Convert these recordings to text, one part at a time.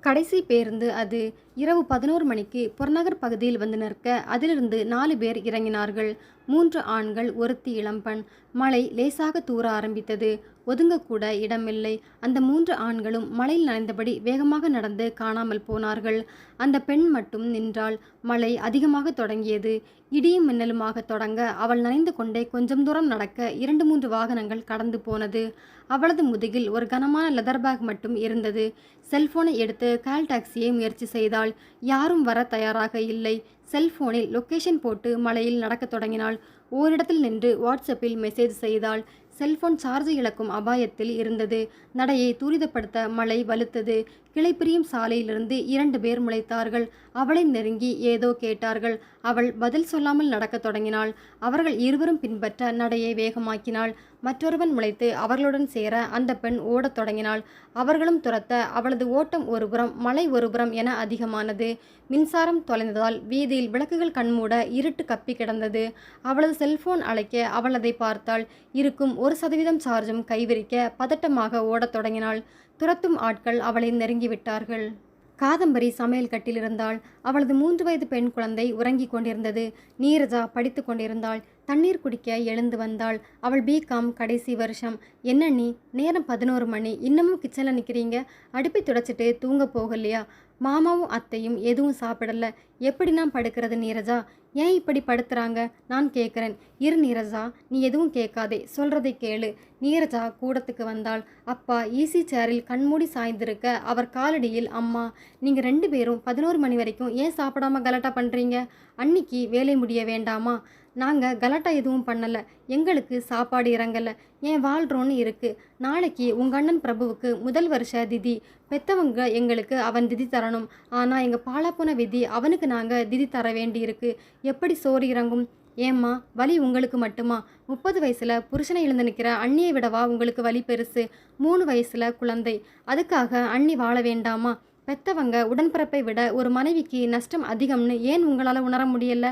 கடைசி பேருந்து அது இரவு பதினோரு மணிக்கு புறநகர் பகுதியில் வந்து நிற்க அதிலிருந்து நாலு பேர் இறங்கினார்கள். மூன்று ஆண்கள் ஒருத்தி இளம்பன் மழை லேசாக தூற ஆரம்பித்தது. ஒதுங்கக்கூட இடமில்லை. அந்த மூன்று ஆண்களும் மழையில் நனைந்தபடி வேகமாக நடந்து காணாமல் போனார்கள். அந்த பெண் மட்டும் நின்றாள். மழை அதிகமாக தொடங்கியது. இடியும் மின்னலுமாக தொடங்க அவள் நனைந்து கொண்டே கொஞ்சம் தூரம் நடக்க இரண்டு மூன்று வாகனங்கள் கடந்து போனது. அவளது முதுகில் ஒரு கனமான லெதர் பேக் மட்டும் இருந்தது. செல்போனை எடுத்து கால் டாக்ஸியை முயற்சி செய்தாள். யாரும் வர தயாராக இல்லை. செல்போனில் லொக்கேஷன் போட்டு மலையில் நடக்கத் தொடங்கினாள். ஓரிடத்தில் நின்று வாட்ஸ்அப்பில் மெசேஜ் செய்தாள். செல்போன் சார்ஜ் இழக்கும் அபாயத்தில் இருந்தது. நடையை துரிதப்படுத்த மழை வலுத்தது. கிளைப்பிரியும் சாலையிலிருந்து இரண்டு பேர் முளைத்தார்கள். அவளை நெருங்கி ஏதோ கேட்டார்கள். அவள் பதில் சொல்லாமல் நடக்கத் தொடங்கினாள். அவர்கள் இருவரும் பின்பற்ற நடையை வேகமாக்கினாள். மற்றொருவன் முளைத்து அவர்களுடன் சேர அந்த பெண் ஓடத் தொடங்கினாள். அவர்களும் துரத்த அவளது ஓட்டம் ஒருபுறம் மலை ஒருபுறம் என அதிகமானது. மின்சாரம் தொலைந்ததால் வீதியில் விளக்குகள் கண்மூட இருட்டு கப்பி கிடந்தது. அவளது செல்போன் அழைக்க அவள் அதை பார்த்தாள். இருக்கும் ஒரு சதவீதம் சார்ஜும் கைவிரிக்க பதட்டமாக ஓடத் தொடங்கினாள். துரத்தும் ஆட்கள் அவளை நெருங்கிவிட்டார்கள் காதம்பரி சமையல் கட்டில் இருந்தாள். அவளது மூன்று வயது பெண் குழந்தை உறங்கிக் கொண்டிருந்தது. நீரஜா படித்து கொண்டிருந்தாள். தண்ணீர் குடிக்க எழுந்து வந்தாள். அவள் பிகாம் கடைசி வருஷம். என்ன நீ நேரம் பதினோரு மணி. இன்னமும் கிச்சனில் நிற்கிறீங்க அடுப்பை துடைச்சிட்டு தூங்க போகலையா? மாமாவும் அத்தையும் எதுவும் சாப்பிடல. எப்படி நான் படுக்கிறது நீரஜா? ஏன் இப்படி படுத்துறாங்க? நான் கேட்குறேன் இரு நீரஜா நீ எதுவும் கேட்காதே. சொல்றதை கேளு. நீரஜா கூடத்துக்கு வந்தாள். அப்பா ஈசி சேரில் கண்மூடி சாய்ந்திருக்க அவர் காலடியில் அம்மா நீங்கள் ரெண்டு பேரும் பதினோரு மணி வரைக்கும் ஏன் சாப்பிடாம கலட்டா பண்ணுறீங்க அன்னிக்கு வேலை முடிய வேண்டாமா? நாங்கள் கலாட்டா எதுவும் பண்ணலை. எங்களுக்கு சாப்பாடு இறங்கலை. ஏன் வாழ்கிறோன்னு இருக்குது நாளைக்கு உங்கள் அண்ணன் பிரபுவுக்கு முதல் வருஷ திதி. பெத்தவங்க எங்களுக்கு அவன் திதி தரணும். ஆனால் எங்கள் பாலாப்போன விதி அவனுக்கு நாங்கள் திதி தர வேண்டியிருக்கு. எப்படி சோறு இறங்கும்? ஏம்மா வலி உங்களுக்கு மட்டுமா? முப்பது வயசில் புருஷனை இழந்து நிற்கிற அண்ணியை விடவா உங்களுக்கு வலி பெருசு? மூணு வயசில் குழந்தை. அதுக்காக அண்ணி வாழ வேண்டாமா? பெத்தவங்க உடன்பிறப்பை விட ஒரு மனைவிக்கு நஷ்டம் அதிகம்னு ஏன் உங்களால் உணர முடியல?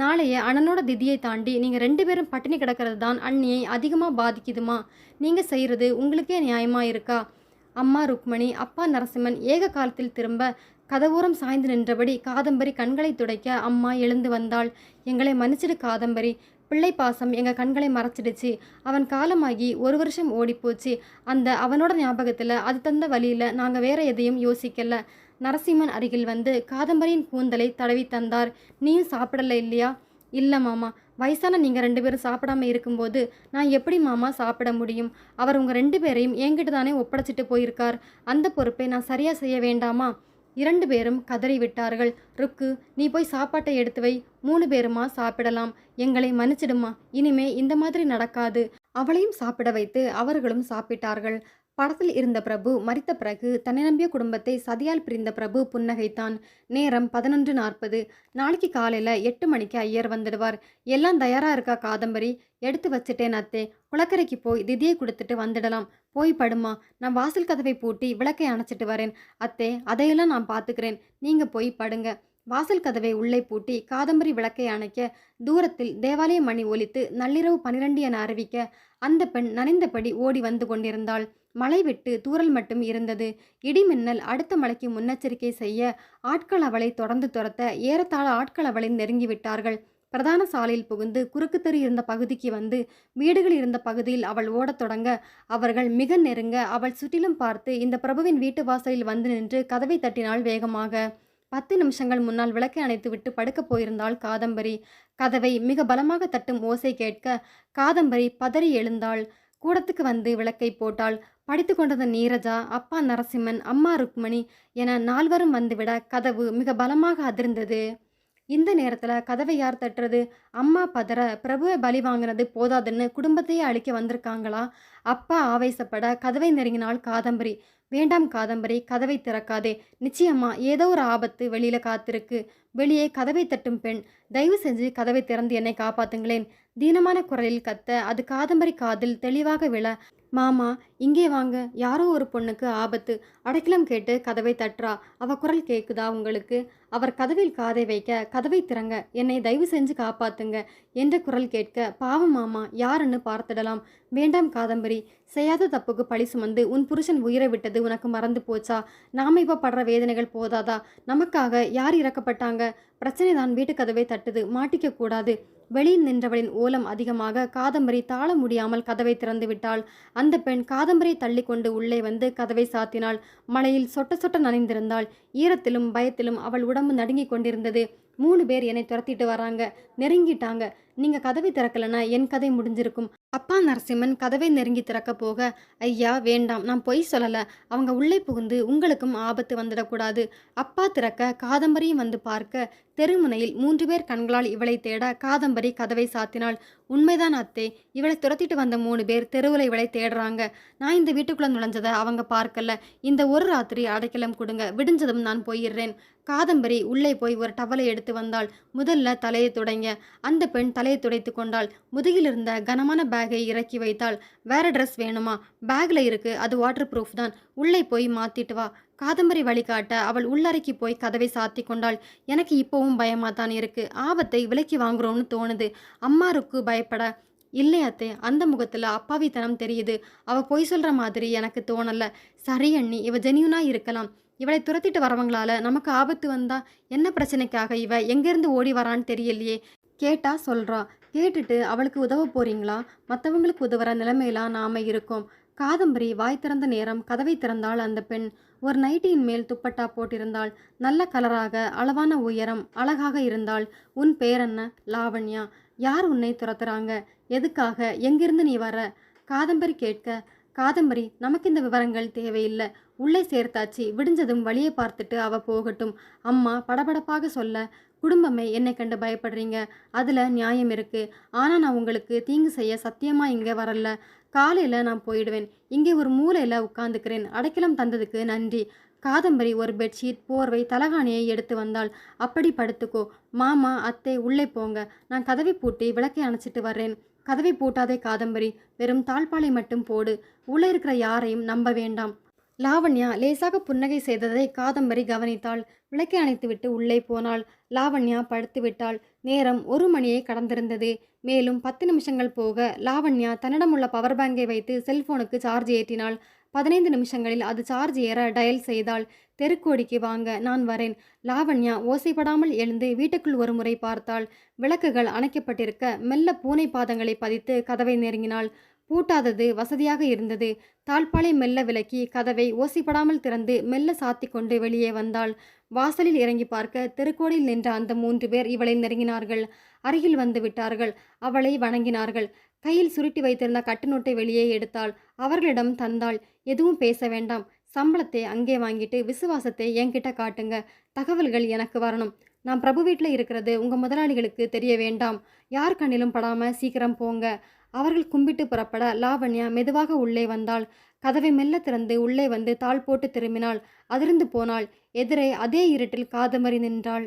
நாளைய அண்ணனோட திதியை தாண்டி நீங்கள் ரெண்டு பேரும் பட்டினி கிடக்கிறது தான் அண்ணியை அதிகமாக பாதிக்குதுமா? நீங்கள் செய்கிறது உங்களுக்கே நியாயமாக இருக்கா? அம்மா ருக்மணி அப்பா நரசிம்மன் ஏக காலத்தில் திரும்ப கதவோரம் சாய்ந்து நின்றபடி காதம்பரி கண்களை துடைக்க அம்மா எழுந்து வந்தாள். எங்களை மன்னிச்சிடு காதம்பரி. பிள்ளை பாசம் எங்கள் கண்களை மறைச்சிடுச்சு. அவன் காலமாகி ஒரு வருஷம் ஓடிப்போச்சு. அந்த அவனோட ஞாபகத்தில் அது தந்த வழியில் நாங்கள் வேற எதையும் யோசிக்கல. நரசிம்மன் அருகில் வந்து காதம்பரியின் கூந்தலை தடவி தந்தார். நீயும் சாப்பிடல இல்லையா? இல்லை மாமா. வயசான நீங்கள் ரெண்டு பேரும் சாப்பிடாம இருக்கும்போது நான் எப்படி மாமா சாப்பிட முடியும்? அவர் உங்கள் ரெண்டு பேரையும் என்கிட்ட தானே ஒப்படைச்சிட்டு போயிருக்கார். அந்த பொறுப்பை நான் சரியாக செய்ய வேண்டாமா? இரண்டு பேரும் கதறி விட்டார்கள். ருக்கு நீ போய் சாப்பாட்டை எடுத்து வை. மூணு பேருமா சாப்பிடலாம். எங்களை மன்னிச்சிடுமா இனிமே இந்த மாதிரி நடக்காது. அவளையும் சாப்பிட வைத்து அவர்களும் சாப்பிட்டார்கள். படத்தில் இருந்த பிரபு மரித்த பிறகு தன்னை நம்பிய குடும்பத்தை சதியால் பிரிந்த பிரபு புன்னகைத்தான். நேரம் பதினொன்று நாற்பது. நாளைக்கு காலையில் எட்டு மணிக்கு ஐயர் வந்துடுவார். எல்லாம் தயாராக இருக்கா காதம்பரி? எடுத்து வச்சுட்டேன் அத்தே. குளக்கரைக்கு போய் திதியை கொடுத்துட்டு வந்துடலாம். போய் படுமா. நான் வாசல் கதவை பூட்டி விளக்கை அணைச்சிட்டு வரேன். அத்தே அதையெல்லாம் நான் பார்த்துக்கிறேன். நீங்கள் போய் படுங்க. வாசல் கதவை உள்ளே பூட்டி காதம்பரி விளக்கை அணைக்க தூரத்தில் தேவாலய மணி ஒலித்து நள்ளிரவு பனிரெண்டு என அறிவிக்க அந்த பெண் நனைந்தபடி ஓடி வந்து கொண்டிருந்தாள். மழை விட்டு தூறல் மட்டும் இருந்தது. இடிமின்னல் அடுத்த மலைக்கு முன்னெச்சரிக்கை செய்ய ஆட்கள் அவளை தொடர்ந்து துரத்த ஏறத்தாழ ஆட்கள் அவளை நெருங்கிவிட்டார்கள் பிரதான சாலையில் புகுந்து குறுக்கு தெரு இருந்த பகுதிக்கு வந்து வீடுகள் இருந்த பகுதியில் அவள் ஓடத் தொடங்க அவர்கள் மிக நெருங்க அவள் சுற்றிலும் பார்த்து இந்த பிரபுவின் வீட்டு வாசலில் வந்து நின்று கதவை தட்டினாள் வேகமாக பத்து நிமிஷங்கள் முன்னால் விளக்கை அணைத்துவிட்டு படுக்கப் போயிருந்தாள் காதம்பரி. கதவை மிக பலமாக தட்டும் ஓசை கேட்க காதம்பரி பதறி எழுந்தாள். கூடத்துக்கு வந்து விளக்கை போட்டாள். படித்து கொண்டது நீரஜா அப்பா நரசிம்மன் அம்மா ருக்மணி என நால்வரும் வந்துவிட கதவு மிக பலமாக அதிர்ந்தது. இந்த நேரத்தில் கதவை யார் தட்டுறது? அம்மா பதற பிரபுவை பலி வாங்கினது போதாதுன்னு குடும்பத்தையே அழிக்க வந்திருக்காங்களா? அப்பா ஆவேசப்பட கதவை நெருங்கினாள் காதம்பரி வேண்டாம் காதம்பரி கதவை திறக்காதே. நிச்சயமா ஏதோ ஒரு ஆபத்து வெளியில காத்திருக்கு. வெளியே கதவை தட்டும் பெண் தயவு செஞ்சு கதவை திறந்து என்னை காப்பாத்துங்களேன். தீனமான குரலில் கத்த அது காதம்பரி காதில் தெளிவாக விழ மாமா இங்கே வாங்க. யாரோ ஒரு பொண்ணுக்கு ஆபத்து. அடைக்கலம் கேட்டு கதவை தட்டுறா. அவ குரல் கேட்குதா உங்களுக்கு? அவர் கதவில் காதை வைக்க கதவை திறங்க என்னை தயவு செஞ்சு காப்பாத்துங்க என்ற குரல் கேட்க பாவம் மாமா யாருன்னு பார்த்திடலாம். வேண்டாம் காதம்பரி. செய்யாத தப்புக்கு பழி சுமந்து உன் புருஷன் உயிரை விட்டது உனக்கு மறந்து போச்சா? நாம இப்போ படுற வேதனைகள் போதாதா? நமக்காக யார் இறக்கப்பட்டாங்க? பிரச்சனை தான் வீட்டு கதவை தட்டுது மாட்டிக்க கூடாது. வெளியில் நின்றவளின் ஓலம் அதிகமாக காதம்பரி தாழ முடியாமல் கதவை திறந்து விட்டாள். அந்த பெண் காதம்பரை தள்ளிக்கொண்டு உள்ளே வந்து கதவை சாத்தினாள். மழையில் சொட்ட சொட்ட நனைந்திருந்தாள். ஈரத்திலும் பயத்திலும் அவள் உடம்பு நடுங்கிக் கொண்டிருந்தது. மூணு பேர் என்னை துரத்திட்டு வராங்க. நெருங்கிட்டாங்க. நீங்க கதவை திறக்கலனா என் கதை முடிஞ்சிருக்கும். அப்பா நரசிம்மன் கதவை நெருங்கி திறக்க போக ஐயா வேண்டாம் நான் பொய் சொல்லல. அவங்க உள்ளே புகுந்து உங்களுக்கும் ஆபத்து வந்துடக்கூடாது. அப்பா திறக்க காதம்பரியும் வந்து பார்க்க தெருமுனையில் மூன்று பேர் கண்களால் இவளை தேட காதம்பரி கதவை சாத்தினாள். உண்மைதான் அத்தே இவளை துரத்திட்டு வந்த மூணு பேர் தெருவில் இவளை தேடுறாங்க. நான் இந்த வீட்டுக்குள்ளே நுழைஞ்சதை அவங்க பார்க்கல. இந்த ஒரு ராத்திரி அடைக்கலம் கொடுங்க. விடிஞ்சதும் நான் போயிடுறேன். காதம்பரி உள்ளே போய் ஒரு டவலை எடுத்து வந்தாள். முதல்ல தலையை துடைங்க. அந்த பெண் தலையை துடைத்து கொண்டாள். முதுகில் இருந்த கனமான பேக்கை இறக்கி வைத்தாள். வேற ட்ரெஸ் வேணுமா? பேக்ல இருக்கு. அது வாட்டர் ப்ரூஃப் தான். உள்ளே போய் மாத்திட்டு வா. காதம்பரி வழிகாட்ட அவள் உள்ளறைக்கு போய் கதவை சாத்தி கொண்டாள். எனக்கு இப்போவும் பயமா தான் இருக்கு. ஆபத்தை விலக்கி வாங்குறோம்னு தோணுது. அம்மாருக்கு பயப்பட இல்லை அத்தை. அந்த முகத்தில் அப்பாவித்தனம் தெரியுது. அவ பொய் சொல்கிற மாதிரி எனக்கு தோணல. சரி அண்ணி. இவ ஜெனியூனா இருக்கலாம். இவளை துரத்திட்டு வரவங்களால நமக்கு ஆபத்து வந்தா என்ன பிரச்சனைக்காக இவ எங்கேருந்து ஓடி வரான்னு தெரியலையே. கேட்டா சொல்றா கேட்டுட்டு அவளுக்கு உதவ போறீங்களா? மற்றவங்களுக்கு உதவுற நிலைமையெல்லாம் நாம இருக்கோம். காதம்பரி வாய் திறந்த நேரம் கதவை திறந்தாள் அந்த பெண். ஒரு நைட்டியின் மேல் துப்பட்டா போட்டிருந்தாள். நல்ல கலராக அளவான உயரம் அழகாக இருந்தாள். உன் பேர் என்ன லாவண்யா யார் உன்னை துரத்துறாங்க? எதுக்காக? எங்கிருந்து நீ வர காதம்பரி கேட்க காதம்பரி நமக்கு இந்த விவரங்கள் தேவையில்லை. உள்ளே சேர்த்தாச்சு. விடிஞ்சதும் வழியை பார்த்துட்டு அவ போகட்டும். அம்மா படபடப்பாக சொல்ல குடும்பமே என்னை கண்டு பயப்படுறீங்க? அதில் நியாயம் இருக்குது ஆனால் நான் உங்களுக்கு தீங்கு செய்ய சத்தியமாக இங்கே வரல. காலையில் நான் போயிடுவேன். இங்கே ஒரு மூலையில் உட்காந்துக்கிறேன் அடைக்கலம் தந்ததுக்கு நன்றி. காதம்பரி ஒரு பெட்ஷீட் போர்வை தலகாணியை எடுத்து வந்தாள். அப்படி படுத்துக்கோ. மாமா அத்தை உள்ளே போங்க. நான் கதவை பூட்டி விளக்கை அணைச்சிட்டு வர்றேன். கதவை பூட்டாதே காதம்பரி. வெறும் தாழ்பாலை மட்டும் போடு. உள்ளே இருக்கிற யாரையும் நம்ப வேண்டாம். லாவண்யா லேசாக புன்னகை செய்ததை காதம்பரி கவனித்தாள். விளக்கை அணைத்துவிட்டு உள்ளே போனாள். லாவண்யா படுத்து விட்டாள் நேரம் ஒரு மணியை கடந்திருந்தது. மேலும் பத்து நிமிஷங்கள் போக லாவண்யா தன்னிடமுள்ள பவர் பேங்கை வைத்து செல்போனுக்கு சார்ஜ் ஏற்றினாள். பதினைந்து நிமிஷங்களில் அது சார்ஜ் ஏற டயல் செய்தாள். தெருக்கோடிக்கு வாங்க நான் வரேன். லாவண்யா ஓசைப்படாமல் எழுந்து வீட்டுக்குள் ஒரு முறை பார்த்தாள். விளக்குகள் அணைக்கப்பட்டிருக்க மெல்ல பூனை பாதங்களை பதித்து கதவை நெருங்கினாள். பூட்டாதது வசதியாக இருந்தது. தாழ்பாலை மெல்ல விலக்கி கதவை ஓசிப்படாமல் திறந்து மெல்ல சாத்தி கொண்டு வெளியே வந்தாள். வாசலில் இறங்கி பார்க்க தெருக்கோடியில் நின்ற அந்த மூன்று பேர் இவளை நெருங்கினார்கள். அருகில் வந்து விட்டார்கள். அவளை வணங்கினார்கள். கையில் சுருட்டி வைத்திருந்த கட்டுநோட்டை வெளியே எடுத்தாள். அவர்களிடம் தந்தாள் எதுவும் பேச வேண்டாம். சம்பளத்தை அங்கே வாங்கிட்டு விசுவாசத்தை என்கிட்ட காட்டுங்க. தகவல்கள் எனக்கு வரணும். நான் பிரபு வீட்டில் இருக்கிறது உங்கள் முதலாளிகளுக்கு தெரிய வேண்டாம். யார் கண்ணிலும் படாமல் சீக்கிரம் போங்க. அவர்கள் கும்பிட்டு புறப்பட லாவண்யா மெதுவாக உள்ளே வந்தாள். கதவை மெல்ல திறந்து உள்ளே வந்து தாள் போட்டு திரும்பினாள். அதிர்ந்து போனாள். எதிரே அதே இருட்டில் காதம்பரி நின்றாள்.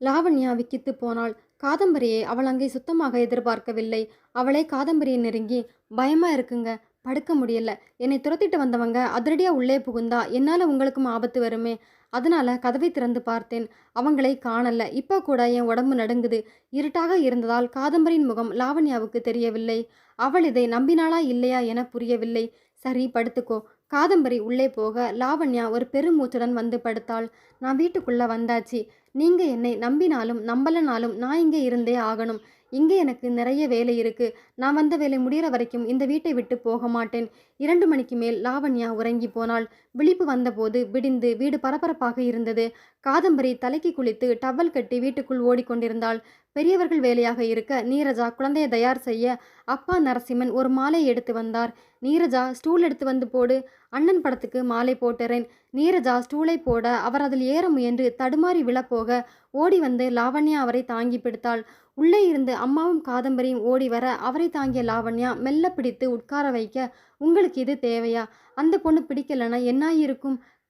லாவண்யா விக்கித்து போனாள். காதம்பரியை அவள் அங்கே சுத்தமாக எதிர்பார்க்கவில்லை. அவளே காதம்பரியை நெருங்கி பயமா இருக்குங்க. படுக்க முடியல. என்னை துரத்திட்டு வந்தவங்க அதிரடியாக உள்ளே புகுந்தா என்னால் உங்களுக்கும் ஆபத்து வருமே. அதனால் கதவை திறந்து பார்த்தேன். அவங்களை காணல. இப்போ கூட என் உடம்பு நடுங்குது. இருட்டாக இருந்ததால் காதம்பரியின் முகம் லாவண்யாவுக்கு தெரியவில்லை. அவள் இதை நம்பினாளா இல்லையா என புரியவில்லை. சரி படுத்துக்கோ. காதம்பரி உள்ளே போக லாவண்யா ஒரு பெருமூச்சுடன் வந்து படுத்தாள். நான் வீட்டுக்குள்ளே வந்தாச்சு. நீங்கள் என்னை நம்பினாலும் நம்பலனாலும் நான் இங்கே இருந்தே ஆகணும். இங்கே எனக்கு நிறைய வேலை இருக்கு. நான் வந்த வேலை முடிகிற வரைக்கும் இந்த வீட்டை விட்டு போக மாட்டேன். இரண்டு மணிக்கு மேல் லாவண்யா உறங்கி போனாள். விழிப்பு வந்தபோது விடிந்து வீடு பரபரப்பாக இருந்தது. காதம்பரி தலைக்கு குளித்து டவல் கட்டி வீட்டுக்குள் ஓடிக்கொண்டிருந்தாள். பெரியவர்கள் வேலையாக இருக்க நீரஜா குழந்தையை தயார் செய்ய அப்பா நரசிம்மன் ஒரு மாலை எடுத்து வந்தார். நீரஜா ஸ்டூல் எடுத்து வந்து போடு. அண்ணன் படத்துக்கு மாலை போட்டுறேன். நீரஜா ஸ்டூலை போட. அவர் அதில் ஏற முயன்று தடுமாறி விழப்போக ஓடி வந்து லாவண்யா அவரை தாங்கி பிடித்தாள். உள்ளே இருந்து அம்மாவும் காதம்பரியும் ஓடி வர அவரை தாங்கிய லாவண்யா மெல்ல பிடித்து உட்கார வைக்க உங்களுக்கு இது தேவையா? அந்த பொண்ணு பிடிக்கலன்னா என்ன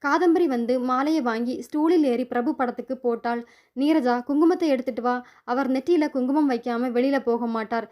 காதம்பரி வந்து மாலையை வாங்கி ஸ்டூலில் ஏறி பிரபு படத்துக்கு போட்டாள். நீரஜா குங்குமத்தை எடுத்துட்டு வா. அவர் நெற்றியில குங்குமம் வைக்காம வெளியில போக மாட்டார்.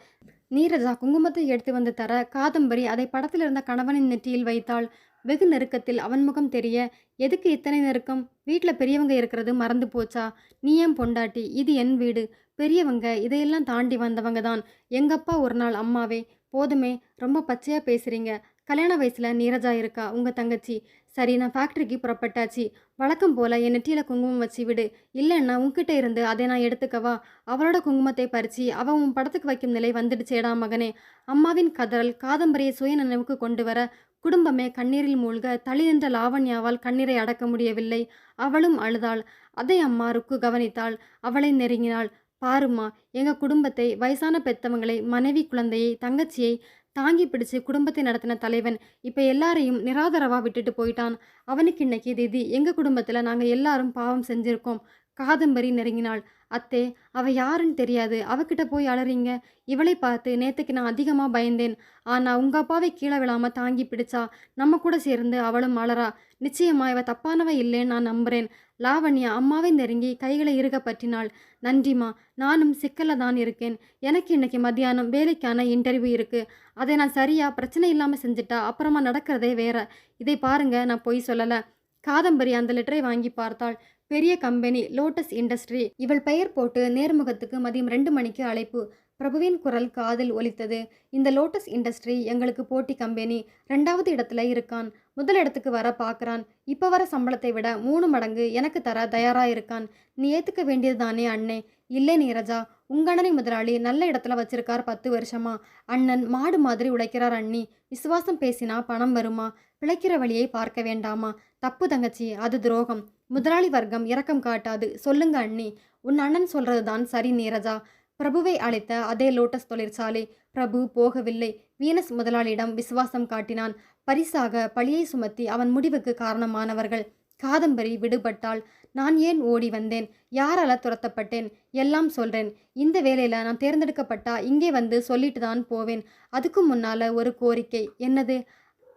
நீரஜா குங்குமத்தை எடுத்து வந்து தர. காதம்பரி அதை படத்தில் இருந்த கணவனின் நெற்றியில் வைத்தாள். வெகு நெருக்கத்தில் அவன் முகம் தெரிய எதுக்கு இத்தனை நெருக்கம்? வீட்டில் பெரியவங்க இருக்கிறது மறந்து போச்சா? நீ ஏன் பொண்டாட்டி? இது என் வீடு. பெரியவங்க இதையெல்லாம் தாண்டி வந்தவங்க தான். எங்கப்பா ஒரு நாள் அம்மாவே? போதுமே ரொம்ப பச்சையாக பேசுகிறீங்க கல்யாண வயசில் நீரஜா இருக்கா? உங்கள் தங்கச்சி. சரி நான் ஃபேக்ட்ரிக்கு புறப்பட்டாச்சு. வழக்கம் போல் என் நெற்றியில் குங்குமம் வச்சு விடு. இல்லைன்னா உன்கிட்ட இருந்து அதை நான் எடுத்துக்கவா? அவளோட குங்குமத்தை பறித்து அவன் உன் படத்துக்கு வைக்கும் நிலை வந்துடுச்சேடா மகனே. அம்மாவின் கதறல் காதம்பரியை சுய நினைவுக்கு கொண்டு வர குடும்பமே கண்ணீரில் மூழ்க தளி நின்ற லாவண்யாவால் கண்ணீரை அடக்க முடியவில்லை. அவளும் அழுதாள். அதை அம்மா ருக்கு கவனித்தாள். அவளை நெருங்கினாள். பாரும்மா எங்கள் குடும்பத்தை வயசான பெத்தவங்களை மனைவி குழந்தையை தங்கச்சியை தாங்கி பிடிச்சு குடும்பத்தை நடத்தின தலைவன் இப்போ எல்லாரையும் நிராதரவாக விட்டுட்டு போயிட்டான். அவனுக்கு இன்னைக்கு திதி. எங்கள் குடும்பத்தில் நாங்கள் எல்லாரும் பாவம் செஞ்சிருக்கோம். காதம்பரி நெருங்கினாள். அத்தே அவ யாருன்னு தெரியாது. அவகிட்ட போய் அலறீங்க. இவளை பார்த்து நேத்துக்கு நான் அதிகமாக பயந்தேன். ஆனால் உங்க அப்பாவை கீழே விழாம தாங்கி பிடிச்சா நம்ம கூட சேர்ந்து அவளும் அலறா. நிச்சயமா இவ தப்பானவ இல்லைன்னு நான் நம்புறேன். லாவண்யா அம்மாவை நெருங்கி கைகளை இருக பற்றினாள். நன்றிம்மா. நானும் சிக்கல்ல தான் இருக்கேன். எனக்கு இன்னைக்கு மத்தியானம் வேலைக்கான இன்டர்வியூ இருக்கு. அதை நான் சரியா பிரச்சனை இல்லாமல் செஞ்சுட்டா அப்புறமா நடக்கிறதே வேற. இதை பாருங்க. நான் பொய் சொல்லலை. காதம்பரி அந்த லெட்டரை வாங்கி பார்த்தாள். பெரிய கம்பெனி லோட்டஸ் இண்டஸ்ட்ரி. இவள் பெயர் போட்டு நேர்முகத்துக்கு மதியம் ரெண்டு மணிக்கு அழைப்பு. பிரபுவின் குரல் காதில் ஒலித்தது. இந்த லோட்டஸ் இண்டஸ்ட்ரி எங்களுக்கு போட்டி கம்பெனி. ரெண்டாவது இடத்துல இருக்கான். முதல் இடத்துக்கு வர பார்க்குறான் இப்போ வர சம்பளத்தை விட மூணு மடங்கு எனக்கு தர தயாராக இருக்கான். நீ ஏற்றுக்க வேண்டியது தானே அண்ணே. இல்லை நீரஜா உங்கண்ணனை முதலாளி நல்ல இடத்துல வச்சிருக்கார் பத்து வருஷமா. அண்ணன் மாடு மாதிரி உழைக்கிறார் அண்ணி. விசுவாசம் பேசினா பணம் வருமா? பிழைக்கிற வழியை பார்க்க வேண்டாமா? தப்பு தங்கச்சி அது துரோகம். முதலாளி வர்க்கம் இரக்கம் காட்டாது. சொல்லுங்க அண்ணி. உன் அண்ணன் சொல்றது தான் சரி நீரஜா. பிரபுவை அழைத்த அதே லோட்டஸ் தொழிற்சாலை. பிரபு போகவில்லை. வீனஸ் முதலாளியிடம் விசுவாசம் காட்டினான். பரிசாக பழியை சுமத்தி அவன் முடிவுக்கு காரணமானவர்கள். காதம்பரி விடுபட்டாள். நான் ஏன் ஓடி வந்தேன்? யாரால துரத்தப்பட்டேன்? எல்லாம் சொல்றேன். இந்த வேலையில நான் தேர்ந்தெடுக்கப்பட்டா இங்கே வந்து சொல்லிட்டு தான் போவேன். அதுக்கு முன்னால ஒரு கோரிக்கை. என்னது?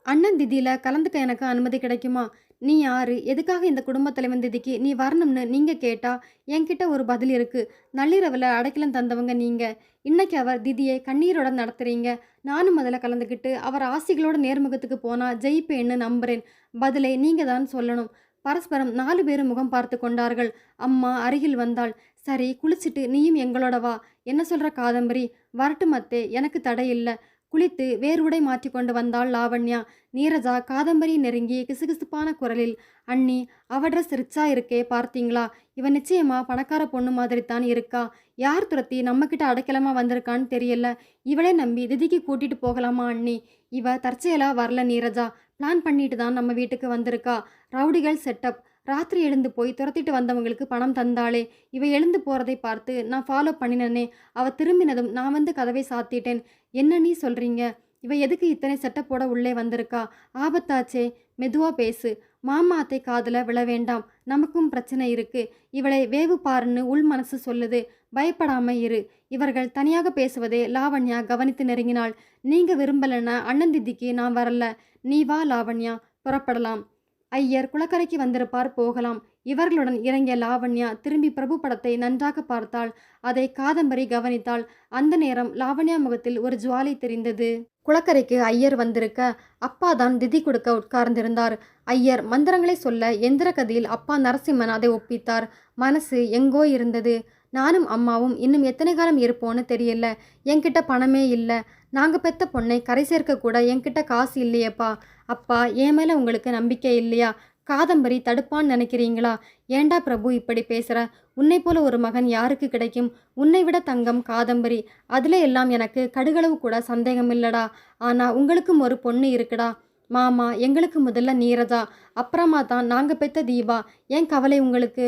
அண்ணன் திதியில கலந்துக்க எனக்கு அனுமதி கிடைக்குமா? நீ யாரு? எதுக்காக இந்த குடும்பத்தில் வந்ததுக்கு திதிக்கு நீ வரணும்னு நீங்கள் கேட்டால் என்கிட்ட ஒரு பதில் இருக்குது நள்ளிரவில் அடைக்கலம் தந்தவங்க நீங்கள் இன்னைக்கு அவர் திதியை கண்ணீரோட நடத்துகிறீங்க நானும் அதில் கலந்துக்கிட்டு அவர் ஆசிகளோட நேர்முகத்துக்கு போனால் ஜெயிப்பேன்னு நம்புகிறேன் பதிலை நீங்கள் தான் சொல்லணும். பரஸ்பரம் நாலு பேரும் முகம் பார்த்து கொண்டார்கள். அம்மா அருகில் வந்தாள். சரி குளிச்சுட்டு நீயும் எங்களோட வா என்ன சொல்கிற காதம்பரி? வரட்டும் அத்தே எனக்கு தடை இல்லை குளித்து வேறு உடை மாற்றிக்கொண்டு வந்தாள் லாவண்யா. நீரஜா காதம்பரி நெருங்கி கிசுகிசுப்பான குரலில் அண்ணி அவ ட்ரெஸ் ரிச்சா இருக்கே பார்த்தீங்களா? இவன் நிச்சயமா பணக்கார பொண்ணு மாதிரி தான் இருக்கா? யார் துரத்தி நம்மக்கிட்ட அடைக்கலமா வந்திருக்கான்னு தெரியல. இவளே நம்பி திதிக்கு கூட்டிட்டு போகலாமா அண்ணி? இவ தற்செயலா வரல நீரஜா. பிளான் பண்ணிட்டு தான் நம்ம வீட்டுக்கு வந்திருக்கா. ரவுடிகள் செட்டப். ராத்திரி எழுந்து போய் துரத்திட்டு வந்தவங்களுக்கு பணம் தந்தாளே இவ எழுந்து போறதை பார்த்து நான் ஃபாலோ பண்ணினனே அவ திரும்பினதும் நான் வந்து கதவை சாத்திட்டேன். என்ன நீ சொல்றீங்க? இவ எதுக்கு இத்தனை செட்டப்போட உள்ளே வந்திருக்கா? ஆபத்தாச்சே. மெதுவா பேசு. மாமா அத்தை விழ வேண்டாம். நமக்கும் பிரச்சனை இருக்கு. இவளை வேவு பாருன்னு உள் மனசு சொல்லுது. பயப்படாம இரு. இவர்கள் தனியாக பேசுவதே லாவண்யா கவனித்து நெருங்கினாள். நீங்க விரும்பலன்னா அண்ணன் திதிக்கு நான் வரல. நீ வா லாவண்யா. புறப்படலாம். ஐயர் குளக்கரைக்கு வந்திருப்பார் போகலாம். இவர்களுடன் இறங்கிய லாவண்யா திரும்பி பிரபு படத்தை நன்றாக பார்த்தாள். அதை காதம்பரி கவனித்தாள். அந்த நேரம் லாவண்யா முகத்தில் ஒரு ஜுவாலை தெரிந்தது. குளக்கரைக்கு ஐயர் வந்திருக்க அப்பா தான் திதி கொடுக்க உட்கார்ந்திருந்தார். ஐயர் மந்திரங்களை சொல்ல எந்திர கதியில் அப்பா நரசிம்மன் அதை ஒப்பித்தார். மனசு எங்கோ இருந்தது. நானும் அம்மாவும் இன்னும் எத்தனை காலம் இருப்போன்னு தெரியல. என்கிட்ட பணமே இல்லை. நாங்கள் பெத்த பொண்ணை கரை சேர்க்க கூட என்கிட்ட காசு இல்லையேப்பா. அப்பா என் மேலே உங்களுக்கு நம்பிக்கை இல்லையா? காதம்பரி தடுப்பான்னு நினைக்கிறீங்களா? ஏண்டா பிரபு இப்படி பேசுகிற உன்னை போல ஒரு மகன் யாருக்கு கிடைக்கும்? உன்னை விட தங்கம் காதம்பரி. அதில் எல்லாம் எனக்கு கடுகளவு கூட சந்தேகம் இல்லடா. ஆனால் உங்களுக்கும் ஒரு பொண்ணு இருக்குடா. மாமா எங்களுக்கு முதல்ல நீரதா அப்புறமா தான் நாங்கள் பெத்த தீபா. ஏன் கவலை உங்களுக்கு?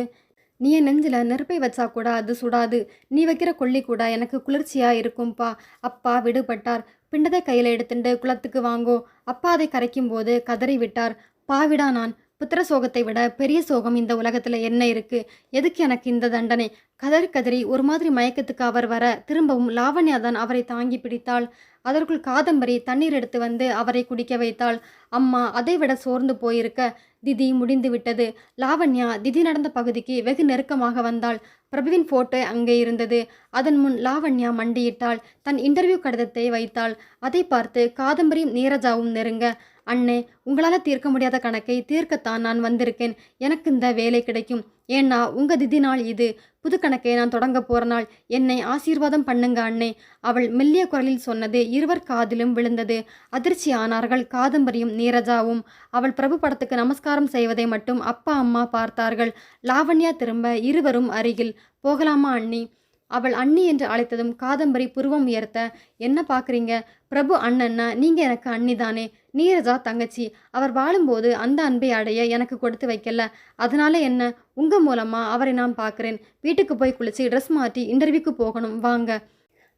நீ என் நெஞ்சில் நெருப்பை வச்சா கூட அது சுடாது. நீ வைக்கிற கொள்ளி கூட எனக்கு குளிர்ச்சியாக இருக்கும்பா. அப்பா விடுபட்டார். பிண்டத்தை கையில் எடுத்துட்டு குளத்துக்கு வாங்கோ. அப்பா அதை கரைக்கும் போது கதறி விட்டார். பாவிடா நான். புத்திர சோகத்தை விட பெரிய சோகம் இந்த உலகத்தில் என்ன இருக்கு? எதுக்கு எனக்கு இந்த தண்டனை? கதறி கதறி ஒரு மாதிரி மயக்கத்துக்கு அவர் வர திரும்பவும் லாவண்யா தான் அவரை தாங்கி பிடித்தாள். அதற்குள் காதம்பரி தண்ணீர் எடுத்து வந்து அவரை குடிக்க வைத்தாள். அம்மா அதைவிட சோர்ந்து போயிருக்க. திதி முடிந்து விட்டது. லாவண்யா திதி நடந்த பகுதிக்கு வெகு நெருக்கமாக வந்தாள். பிரபுவின் போட்டோ அங்கே இருந்தது. அதன் முன் லாவண்யா மண்டியிட்டாள். தன் இன்டர்வியூ கடிதத்தை வைத்தாள். அதை பார்த்து காதம்பரியும் நீரஜாவும் நெருங்க. அண்ணே உங்களால் தீர்க்க முடியாத கணக்கை தீர்க்கத்தான் நான் வந்திருக்கேன். எனக்கு இந்த வேலை கிடைக்கும். ஏன்னா உங்கள் திதி நாள் இது. புது கணக்கை நான் தொடங்க போகிற நாள். என்னை ஆசீர்வாதம் பண்ணுங்க அண்ணே. அவள் மெல்லிய குரலில் சொன்னது இருவர் காதிலும் விழுந்தது. அதிர்ச்சி ஆனார்கள் காதம்பரியும் நீரஜாவும். அவள் பிரபு படத்துக்கு நமஸ்காரம் செய்வதை மட்டும் அப்பா அம்மா பார்த்தார்கள். லாவண்யா திரும்ப இருவரும் அருகில். போகலாமா அண்ணி? அவள் அண்ணி என்று அழைத்ததும் காதம்பரி புருவம் உயர்த்த என்ன பார்க்குறீங்க? பிரபு அண்ணன்னா நீங்கள் எனக்கு அண்ணி தானே நீரஜா தங்கச்சி அவர் வாழும்போது அந்த அன்பை அடைய எனக்கு கொடுத்து வைக்கல. அதனால என்ன? உங்கள் மூலமாக அவரை நான் பார்க்குறேன். வீட்டுக்கு போய் குளிச்சு ட்ரெஸ் மாற்றி இன்டர்வியூக்கு போகணும். வாங்க.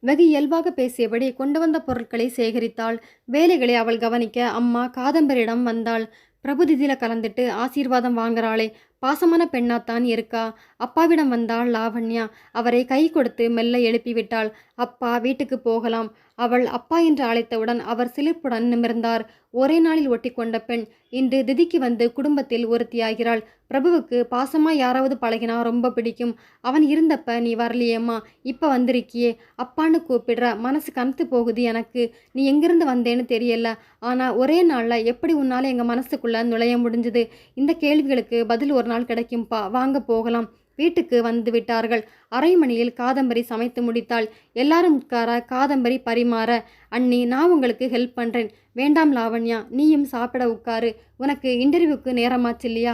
வெகு இயல்பாக பேசியபடி கொண்டு வந்த பொருட்களை சேகரித்தாள். வேலைகளை அவள் கவனிக்க அம்மா காதம்பரியிடம் வந்தாள். பிரபுதிதியில கலந்துட்டு ஆசீர்வாதம் வாங்குறாளே. பாசமான பெண்ணாத்தான் இருக்கா? அப்பாவிடம் வந்தாள் லாவண்யா. அவரை கை கொடுத்து மெல்ல எழுப்பி விட்டாள். அப்பா வீட்டுக்கு போகலாம். அவள் அப்பா என்று அழைத்தவுடன் அவர் சிலிர்ப்புடன் நிமிர்ந்தார். ஒரே நாளில் ஒட்டி கொண்ட பெண் இன்று திதிக்கு வந்து குடும்பத்தில் ஒருத்தியாகிறாள். பிரபுவுக்கு பாசமா யாராவது பழகினா ரொம்ப பிடிக்கும். அவன் இருந்தப்ப நீ வரலையேம்மா. இப்ப வந்திருக்கியே. அப்பான்னு கூப்பிடுற மனசு கனத்து போகுது எனக்கு. நீ எங்கிருந்து வந்தேன்னு தெரியல. ஆனா ஒரே நாள்ல எப்படி உன்னால எங்க மனசுக்குள்ள நுழைய முடிஞ்சது? இந்த கேள்விகளுக்கு பதில் ஒரு நாள் கிடைக்கும்பா வாங்க போகலாம். வீட்டுக்கு வந்து விட்டார்கள். அரை மணியில் காதம்பரி சமைத்து முடித்தாள். எல்லாரும் உட்கார காதம்பரி பரிமாற அண்ணி நான் உங்களுக்கு ஹெல்ப் பண்ணுறேன் வேண்டாம் லாவண்யா நீயும் சாப்பிட உட்காரு. உனக்கு இன்டர்வியூக்கு நேரமாச்சு இல்லையா?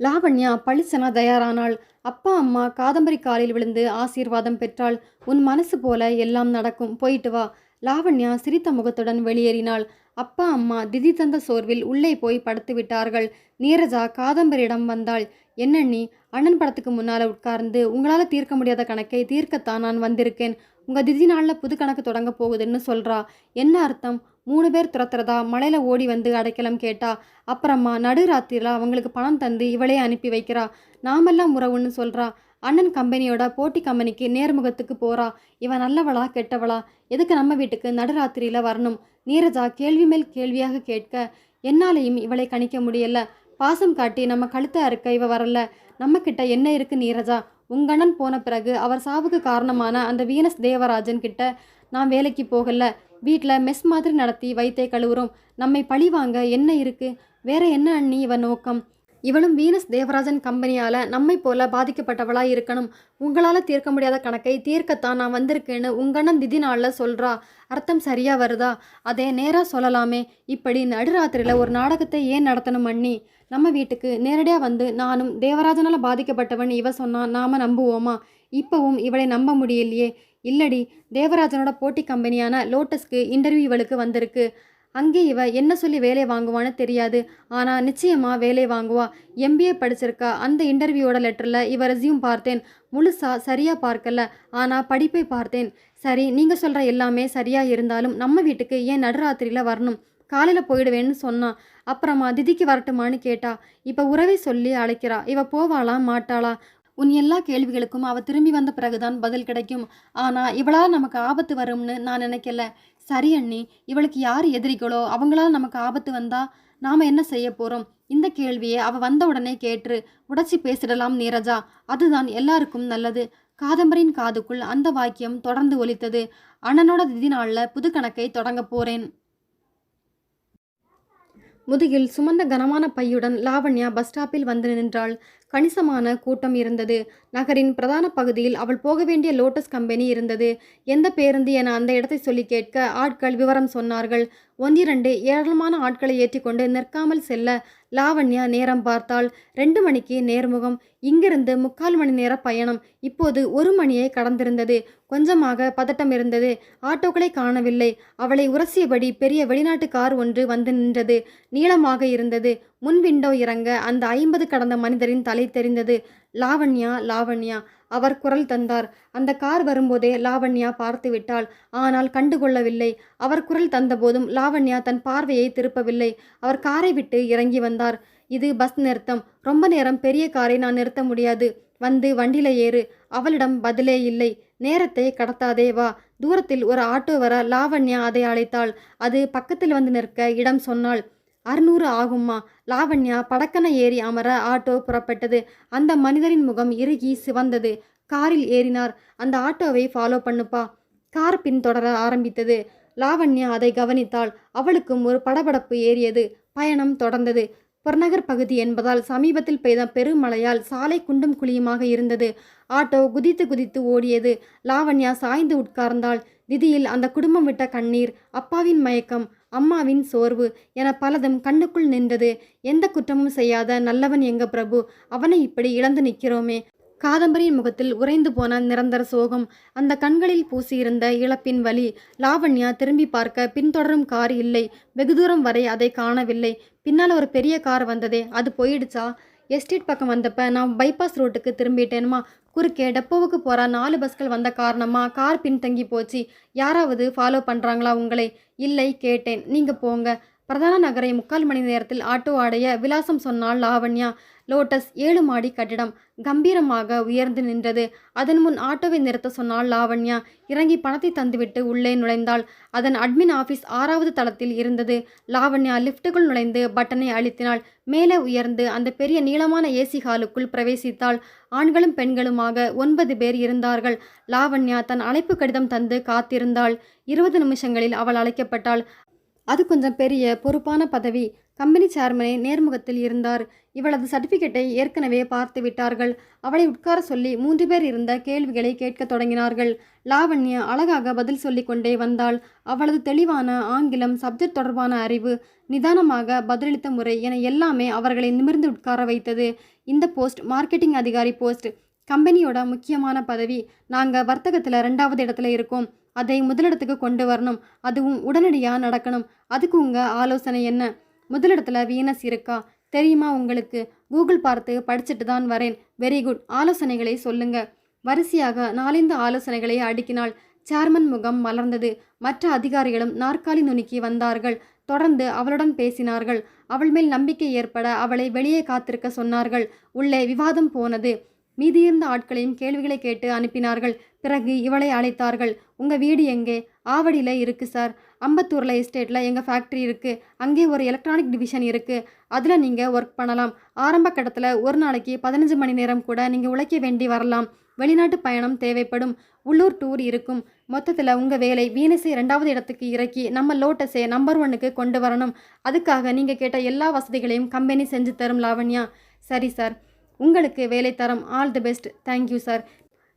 லாவண்யா பளிச்சனா தயாரானாள். அப்பா அம்மா காதம்பரி காலில் விழுந்து ஆசீர்வாதம் பெற்றாள். உன் மனசு போல எல்லாம் நடக்கும். போயிட்டு வா. லாவண்யா சிரித்த முகத்துடன் வெளியேறினாள். அப்பா அம்மா திதி தந்த சோர்வில் உள்ளே போய் படுத்து விட்டார்கள். நீரஜா காதம்பரியிடம் வந்தாள். என்ன நீ அண்ணன் படத்துக்கு முன்னால் உட்கார்ந்து உங்களால் தீர்க்க முடியாத கணக்கை தீர்க்கத்தான் நான் வந்திருக்கேன். உங்கள் திதி நாளில் புது கணக்கு தொடங்க போகுதுன்னு சொல்கிறா என்ன அர்த்தம்? மூணு பேர் துரத்துறதா? மலையில் ஓடி வந்து அடைக்கலம் கேட்டா. அப்புறமா நடுராத்திரியில் அவங்களுக்கு பணம் தந்து இவளே அனுப்பி வைக்கிறா. நாமெல்லாம் உறவுன்னு சொல்கிறா அண்ணன் கம்பெனியோட போட்டி கம்பெனிக்கு நேர்முகத்துக்கு போகிறா இவன் நல்லவளா கெட்டவளா? எதுக்கு நம்ம வீட்டுக்கு நடுராத்திரியில் வரணும்? நீரஜா கேள்வி மேல் கேள்வியாக கேட்க என்னாலையும் இவளை கணிக்க முடியல. பாசம் காட்டி நம்ம கழுத்தை அறுக்க இவ வரல. நம்ம கிட்ட என்ன இருக்கு நீரஜா? உங்கண்ணன் போன பிறகு அவர் சாவுக்கு காரணமான அந்த வீனஸ் தேவராஜன் கிட்ட நான் வேலைக்கு போகல. வீட்டில் மெஸ் மாதிரி நடத்தி வைத்தே கழுவுறோம். நம்மை பழி வாங்க என்ன இருக்கு? வேற என்ன அண்ணி இவன் நோக்கம்? இவளும் வீனஸ் தேவராஜன் கம்பெனியால் நம்மை போல பாதிக்கப்பட்டவளாக இருக்கணும். உங்களால் தீர்க்க முடியாத கணக்கை தீர்க்கத்தான் நான் வந்திருக்கேன்னு உங்கண்ணன் திதி நாளில் சொல்கிறா அர்த்தம் சரியாக வருதா? அதே நேராக சொல்லலாமே. இப்படி நடுராத்திரியில் ஒரு நாடகத்தை ஏன் நடத்தணும் அண்ணி? நம்ம வீட்டுக்கு நேரடியாக வந்து நானும் தேவராஜனால் பாதிக்கப்பட்டவன் இவ சொன்னால் நாம நம்புவோமா? இப்போவும் இவளை நம்ப முடியலையே. இல்லடி தேவராஜனோட போட்டி கம்பெனியான லோட்டஸ்க்கு இன்டர்வியூ இவளுக்கு வந்திருக்கு. அங்கே இவ என்ன சொல்லி வேலை வாங்குவான்னு தெரியாது. ஆனால் நிச்சயமாக வேலை வாங்குவா. எம்பிஏ படிச்சிருக்கா அந்த இன்டர்வியூவோட லெட்டரில் இவ ரெஸ்யூம் பார்த்தேன். முழுசாக சரியாக பார்க்கல. ஆனால் படிப்பை பார்த்தேன். சரி நீங்கள் சொல்கிற எல்லாமே சரியாக இருந்தாலும் நம்ம வீட்டுக்கு ஏன் நடுராத்திரியில் வரணும்? காலையில் போயிடுவேன்னு சொன்னான் அப்புறமா திதிக்கு வரட்டுமான்னு கேட்டா இப்போ உறவை சொல்லி அழைக்கிறா. இவ போவாளா மாட்டாளா? உன் எல்லா கேள்விகளுக்கும் அவ திரும்பி வந்த பிறகுதான் பதில் கிடைக்கும். ஆனா இவளால் நமக்கு ஆபத்து வரும்னு நான் நினைக்கல. சரி அண்ணி இவளுக்கு யார் எதிரிகளோ அவங்களால் நமக்கு ஆபத்து வந்தா நாம என்ன செய்ய போறோம்? இந்த கேள்வியை அவ வந்த உடனே கேட்டு உடச்சி பேசிடலாம் நீரஜா. அதுதான் எல்லாருக்கும் நல்லது. காதம்பரின் காதுக்குள் அந்த வாக்கியம் தொடர்ந்து ஒலித்தது. அண்ணனோட திதி நாளில் புது கணக்கை தொடங்க போறேன். முதுகில் சுமந்த கனமான பையுடன் லாவண்யா பஸ் ஸ்டாப்பில் வந்து நின்றாள். கணிசமான கூட்டம் இருந்தது. நகரின் பிரதான பகுதியில் அவள் போக வேண்டிய லோட்டஸ் கம்பெனி இருந்தது. எந்த பேருந்து என அந்த இடத்தை சொல்லி கேட்க ஆட்கள் விவரம் சொன்னார்கள். ஒன்றிரண்டு ஏராளமான ஆட்களை ஏற்றிக்கொண்டு நிற்காமல் செல்ல லாவண்யா நேரம் பார்த்தாள். ரெண்டு மணிக்கு நேர்முகம். இங்கிருந்து முக்கால் மணி நேர பயணம். இப்போது ஒரு மணியை கடந்திருந்தது. கொஞ்சமாக பதட்டம் இருந்தது. ஆட்டோக்களை காணவில்லை. அவளை உரசியபடி பெரிய வெளிநாட்டு கார் ஒன்று வந்து நின்றது. நீளமாக இருந்தது. முன் விண்டோ இறங்க அந்த ஐம்பது கடந்த மனிதரின் தலை தெரிந்தது. லாவண்யா லாவண்யா அவர் குரல் தந்தார். அந்த கார் வரும்போதே லாவண்யா பார்த்து விட்டாள். ஆனால் கண்டுகொள்ளவில்லை அவர் குரல் தந்தபோதும் லாவண்யா தன் பார்வையை திருப்பவில்லை. அவர் காரை விட்டு இறங்கி வந்தார். இது பஸ் நிறுத்தம். ரொம்ப நேரம் பெரிய காரை நான் நிறுத்த முடியாது. வந்து வண்டியில ஏறு. அவளிடம் பதிலே இல்லை. நேரத்தை கடத்தாதே வா. தூரத்தில் ஒரு ஆட்டோ வர லாவண்யா அதை அழைத்தாள். அது பக்கத்தில் வந்து நிற்க இடம் சொன்னாள். அறுநூறு ஆகும்மா. லாவண்யா படக்கன ஏறி அமர ஆட்டோ புறப்பட்டது. அந்த மனிதரின் முகம் இறுகி சிவந்தது. காரில் ஏறினார். அந்த ஆட்டோவை ஃபாலோ பண்ணுப்பா. கார் பின்தொடர ஆரம்பித்தது. லாவண்யா அதை கவனித்தாள். அவளுக்கும் ஒரு படபடப்பு ஏறியது. பயணம் தொடர்ந்தது. புறநகர் பகுதி என்பதால் சமீபத்தில் பெய்த பெருமழையால் சாலை குண்டும் குழியுமாக இருந்தது. ஆட்டோ குதித்து குதித்து ஓடியது. லாவண்யா சாய்ந்து உட்கார்ந்தாள். விதியில் அந்த குடும்பம் விட்ட கண்ணீர் அப்பாவின் மயக்கம் அம்மாவின் சோர்வு என பலதும் கண்ணுக்குள் நின்றது. எந்த குற்றமும் செய்யாத நல்லவன் எங்க பிரபு? அவனை இப்படி இழந்து நிற்கிறோமே. காதம்பரியின் முகத்தில் உறைந்து போன நிரந்தர சோகம். அந்த கண்களில் பூசியிருந்த இழப்பின் வலி லாவண்யா திரும்பி பார்க்க பின்தொடரும் கார் இல்லை. வெகு தூரம் வரை அதை காணவில்லை. பின்னால் ஒரு பெரிய கார் வந்ததே. அது போயிடுச்சா? எஸ்டேட் பக்கம் வந்தப்ப நான் பைபாஸ் ரோட்டுக்கு திரும்பிட்டேனுமா? குறுக்கே டெப்போவுக்கு போகிற நாலு பஸ்கள் வந்த காரணமாக கார் பின்தங்கி போச்சு. யாராவது ஃபாலோ பண்ணுறாங்களா உங்களை? இல்லை கேட்டேன். நீங்கள் போங்க. பிரதான நகரை முக்கால் மணி நேரத்தில் ஆட்டோ அடைய விலாசம் சொன்னாள் லாவண்யா. லோட்டஸ் ஏழு மாடி கட்டிடம் கம்பீரமாக உயர்ந்து நின்றது. அதன் முன் ஆட்டோவை நிறுத்த சொன்னால் லாவண்யா இறங்கி பணத்தை தந்துவிட்டு உள்ளே நுழைந்தாள். அதன் அட்மின் ஆபீஸ் ஆறாவது தளத்தில் இருந்தது. லாவண்யா லிஃப்ட்டுக்குள் நுழைந்து பட்டனை அழுத்தினாள். மேலே உயர்ந்து அந்த பெரிய நீளமான ஏசி ஹாலுக்குள் பிரவேசித்தாள். ஆண்களும் பெண்களுமாக ஒன்பது பேர் இருந்தார்கள். லாவண்யா தன் அழைப்பு கடிதம் தந்து காத்திருந்தாள். இருபது நிமிஷங்களில் அவள் அழைக்கப்பட்டாள். அது கொஞ்சம் பெரிய பொறுப்பான பதவி. கம்பெனி சேர்மனே நேர்முகத்தில் இருந்தார். இவளது சர்டிஃபிகேட்டை ஏற்கனவே பார்த்து விட்டார்கள். அவளை உட்கார சொல்லி மூன்று பேர் இருந்த கேள்விகளை கேட்கத் தொடங்கினார்கள். லாவண்யா அழகாக பதில் சொல்லிக்கொண்டே வந்தாள். அவளது தெளிவான ஆங்கிலம் சப்ஜெக்ட் தொடர்பான அறிவு நிதானமாக பதிலளித்த முறை என எல்லாமே அவர்களை நிமிர்ந்து உட்கார வைத்தது. இந்த போஸ்ட் மார்க்கெட்டிங் அதிகாரி போஸ்ட். கம்பெனியோட முக்கியமான பதவி. நாங்கள் வர்த்தகத்தில் ரெண்டாவது இடத்துல இருக்கோம். அதை முதலிடத்துக்கு கொண்டு வரணும். அதுவும் உடனடியாக நடக்கணும். அதுக்கு உங்கள் ஆலோசனை என்ன? முதலிடத்துல வீனஸ் இருக்கா? தெரியுமா உங்களுக்கு? கூகுள் பார்த்து படிச்சுட்டு தான் வரேன். Very good. ஆலோசனைகளை சொல்லுங்க. வரிசையாக நாலந்து ஆலோசனைகளை அடுக்கினாள். சேர்மன் முகம் மலர்ந்தது. மற்ற அதிகாரிகளும் நாற்காலி நுணுக்கி வந்தார்கள். தொடர்ந்து அவளுடன் பேசினார்கள். அவள் மேல் நம்பிக்கை ஏற்பட அவளை வெளியே காத்திருக்க சொன்னார்கள். உள்ளே விவாதம் போனது. மீதியிருந்த ஆட்களையும் கேள்விகளை கேட்டு அனுப்பினார்கள். பிறகு இவளை அழைத்தார்கள். உங்கள் வீடு எங்கே? ஆவடியில் இருக்குது சார். அம்பத்தூரில் எஸ்டேட்டில் எங்கள் ஃபேக்ட்ரி இருக்குது அங்கே ஒரு எலக்ட்ரானிக் டிவிஷன் இருக்குது அதில் நீங்கள் ஒர்க் பண்ணலாம். ஆரம்ப கட்டத்தில் ஒரு நாளைக்கு பதினஞ்சு மணி நேரம் கூட நீங்கள் உழைக்க வேண்டி வரலாம். வெளிநாட்டு பயணம் தேவைப்படும். உள்ளூர் டூர் இருக்கும். மொத்தத்தில் உங்கள் வேலை வீனஸை ரெண்டாவது இடத்துக்கு இறக்கி நம்ம லோட்டஸை நம்பர் ஒன்னுக்கு கொண்டு வரணும். அதுக்காக நீங்கள் கேட்ட எல்லா வசதிகளையும் கம்பெனி செஞ்சு தரும் லாவண்யா. சரி சார். உங்களுக்கு வேலை தரம் all the best thank you sir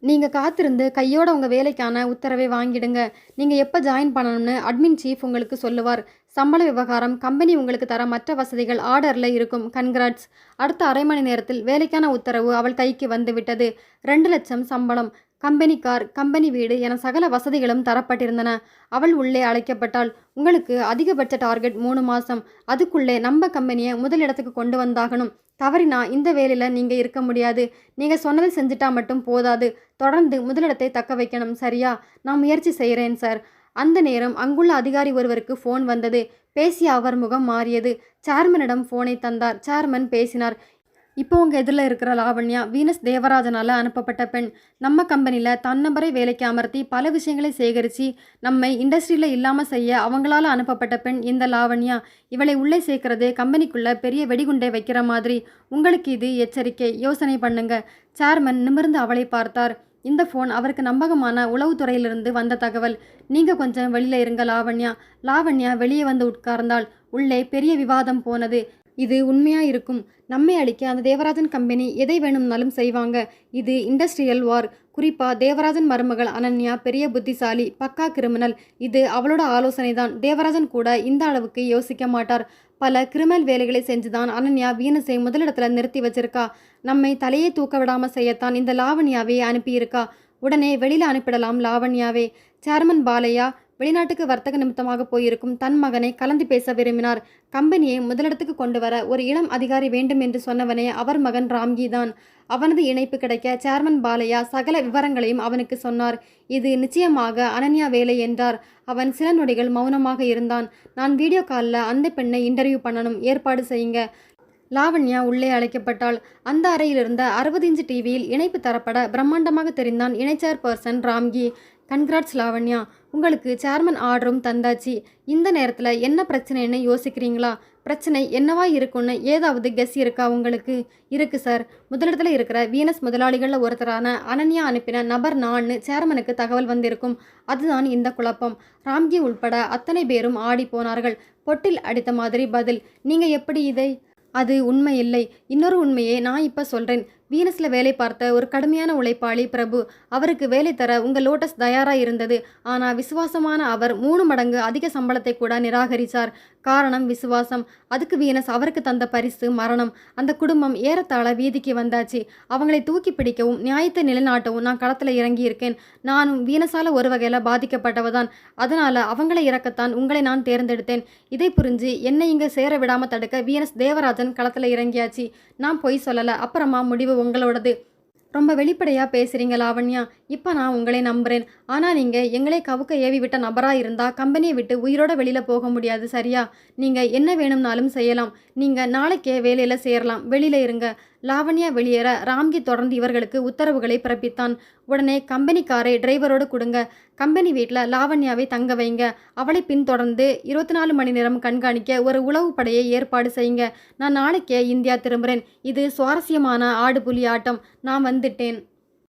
நீங்கள் காத்திருந்து கையோட உங்கள் வேலைக்கான உத்தரவை வாங்கிடுங்க. நீங்கள் எப்போ ஜாயின் பண்ணணும்னு அட்மின் சீஃப் உங்களுக்கு சொல்லுவார். சம்பள விவகாரம் கம்பெனி உங்களுக்கு தர மற்ற வசதிகள் ஆர்டரில் இருக்கும். கன்கிராட்ஸ் அடுத்த அரை மணி நேரத்தில் வேலைக்கான உத்தரவு அவள் கைக்கு வந்து விட்டது. ரெண்டு லட்சம் சம்பளம். கம்பெனி கார் கம்பெனி வீடு என சகல வசதிகளும் தரப்பட்டிருந்தன. அவள் உள்ளே அழைக்கப்பட்டாள். உங்களுக்கு அதிகபட்ச டார்கெட் மூணு மாதம் அதுக்குள்ளே நம்ம கம்பெனியை முதலிடத்துக்கு கொண்டு வந்தாகணும். தவறினா இந்த வேலையில் நீங்கள் இருக்க முடியாது. நீங்கள் சொன்னதை செஞ்சுட்டா மட்டும் போதாது. தொடர்ந்து முதலிடத்தை தக்க வைக்கணும் சரியா? நான் முயற்சி செய்கிறேன் சார். அந்த நேரம் அங்குள்ள அதிகாரி ஒருவருக்கு ஃபோன் வந்தது. பேசிய அவர் முகம் மாறியது. சேர்மனிடம் ஃபோனை தந்தார். சேர்மன் பேசினார். இப்போ உங்கள் எதிரில் இருக்கிற லாவண்யா வீனஸ் தேவராஜனால் அனுப்பப்பட்ட பெண். நம்ம கம்பெனியில் தன்னம்பரை வேலைக்கு அமர்த்தி பல விஷயங்களை சேகரித்து நம்மை இண்டஸ்ட்ரியில் இல்லாமல் செய்ய அவங்களால அனுப்பப்பட்ட பெண் இந்த லாவண்யா. இவளை உள்ளே சேர்க்கறது கம்பெனிக்குள்ளே பெரிய வெடிகுண்டை வைக்கிற மாதிரி. உங்களுக்கு இது எச்சரிக்கை. யோசனை பண்ணுங்க. சேர்மன் நிமிர்ந்து அவளை பார்த்தார். இந்த ஃபோன் அவருக்கு நம்பகமான உளவுத்துறையிலிருந்து வந்த தகவல். நீங்கள் கொஞ்சம் வெளியில் இருங்க லாவண்யா. லாவண்யா வெளியே வந்து உட்கார்ந்தாள். உள்ளே பெரிய விவாதம் போனது. இது உண்மையா இருக்கும். நம்மை அழிக்க அந்த தேவராஜன் கம்பெனி எதை வேணும்னாலும் செய்வாங்க. இது இண்டஸ்ட்ரியல் வார். குறிப்பா தேவராஜன் மருமகள் அனன்யா பெரிய புத்திசாலி பக்கா கிரிமினல். இது அவளோட ஆலோசனை தான் தேவராஜன் கூட இந்த அளவுக்கு யோசிக்க மாட்டார். பல கிரிமினல் வேலைகளை செஞ்சுதான் அனன்யா வீனஸை முதலிடத்துல நிறுத்தி வச்சிருக்கா. நம்மை தலையே தூக்க விடாம செய்யத்தான் இந்த லாவண்யாவே அனுப்பியிருக்கா. உடனே வெளியில் அனுப்பிடலாம் லாவண்யாவே. சேர்மன் பாலையா வெளிநாட்டுக்கு வர்த்தக நிமித்தமாக போயிருக்கும் தன் மகனை கலந்து பேச விரும்பினார். கம்பெனியை முதலிடத்துக்கு கொண்டு வர ஒரு இளம் அதிகாரி வேண்டும் என்று சொன்னவனே அவர் மகன் ராம்கி தான். அவனது இணைப்பு கிடைக்க சேர்மன் பாலையா சகல விவரங்களையும் அவனுக்கு சொன்னார். இது நிச்சயமாக அனன்யா வேலை என்றார். அவன் சில நொடிகள் மௌனமாக இருந்தான். நான் வீடியோ காலில் அந்த பெண்ணை இன்டர்வியூ பண்ணணும். ஏற்பாடு செய்யுங்க. லாவண்யா உள்ளே அழைக்கப்பட்டாள். அந்த அறையில் இருந்த அறுபது இன்ச்சு டிவியில் இணைப்பு தரப்பட பிரம்மாண்டமாக தெரிந்தான் இணைச்சேர் பர்சன் ராம்கி. கன்கிராட்ஸ் லாவண்யா உங்களுக்கு சேர்மன் ஆர்டரும் தந்தாச்சு. இந்த நேரத்தில் என்ன பிரச்சனைன்னு யோசிக்கிறீங்களா? பிரச்சனை என்னவா இருக்கும்னு ஏதாவது கெஸ் இருக்கா உங்களுக்கு? இருக்கு சார் முதலிடத்தில் இருக்கிற வீனஸ் முதலாளிகளில் ஒருத்தரான அனன்யா அனுப்பின நபர் நான்னு சேர்மனுக்கு தகவல் வந்திருக்கும். அதுதான் இந்த குழப்பம். ராம்கி உள்பட அத்தனை பேரும் ஆடி போனார்கள். பொட்டில் அடித்த மாதிரி பதில். நீங்கள் எப்படி இதை? அது உண்மை இல்லை. இன்னொரு உண்மையை நான் இப்போ சொல்கிறேன் வீனஸில் வேலை பார்த்த ஒரு கடுமையான உழைப்பாளி பிரபு. அவருக்கு வேலை தர உங்கள் லோட்டஸ் தயாராக இருந்தது. ஆனால் விசுவாசமான அவர் மூணு மடங்கு அதிக சம்பளத்தை கூட நிராகரித்தார் காரணம் விசுவாசம். அதுக்கு வீனஸ் அவருக்கு தந்த பரிசு மரணம். அந்த குடும்பம் ஏறத்தாழ வீதிக்கு வந்தாச்சு. அவங்களை தூக்கி பிடிக்கவும் நியாயத்தை நிலைநாட்டவும் நான் களத்தில் இறங்கி இருக்கேன் நானும் வீனஸால் ஒரு வகையில் பாதிக்கப்பட்டவ தான் அதனால் அவங்களை இறக்கத்தான் உங்களை நான் தேர்ந்தெடுத்தேன். இதை புரிஞ்சு என்னை இங்கே சேர விடாமல் தடுக்க வீனஸ் தேவராஜன் களத்தில் இறங்கியாச்சு. நான் பொய் சொல்லலை. அப்புறமா முடிவு உங்களோடது. ரொம்ப வெளிப்படையாக பேசுகிறீங்க லாவண்யா. இப்போ நான் உங்களை நம்புகிறேன் ஆனால் நீங்கள் எங்களை கவுக்க ஏவி விட்ட நபராக இருந்தால் கம்பெனியை விட்டு உயிரோட வெளியில் போக முடியாது சரியா? நீங்கள் என்ன வேணும்னாலும் செய்யலாம். நீங்கள் நாளைக்கே வேலையில் சேரலாம். வெளியில் இருங்க. லாவண்யா வெளியேற ராம்கி தொடர்ந்து இவர்களுக்கு உத்தரவுகளை பிறப்பித்தான். உடனே கம்பெனி காரை டிரைவரோடு கொடுங்க. கம்பெனி வீட்டில் லாவண்யாவை தங்க வைங்க. அவளை பின்தொடர்ந்து இருபத்தி நாலு மணி நேரம் கண்காணிக்க ஒரு உளவு படையை ஏற்பாடு செய்யுங்க. நான் நாளைக்கே இந்தியா திரும்புகிறேன் இது சுவாரஸ்யமான ஆடுபுலி ஆட்டம். நான் வந்துட்டேன்.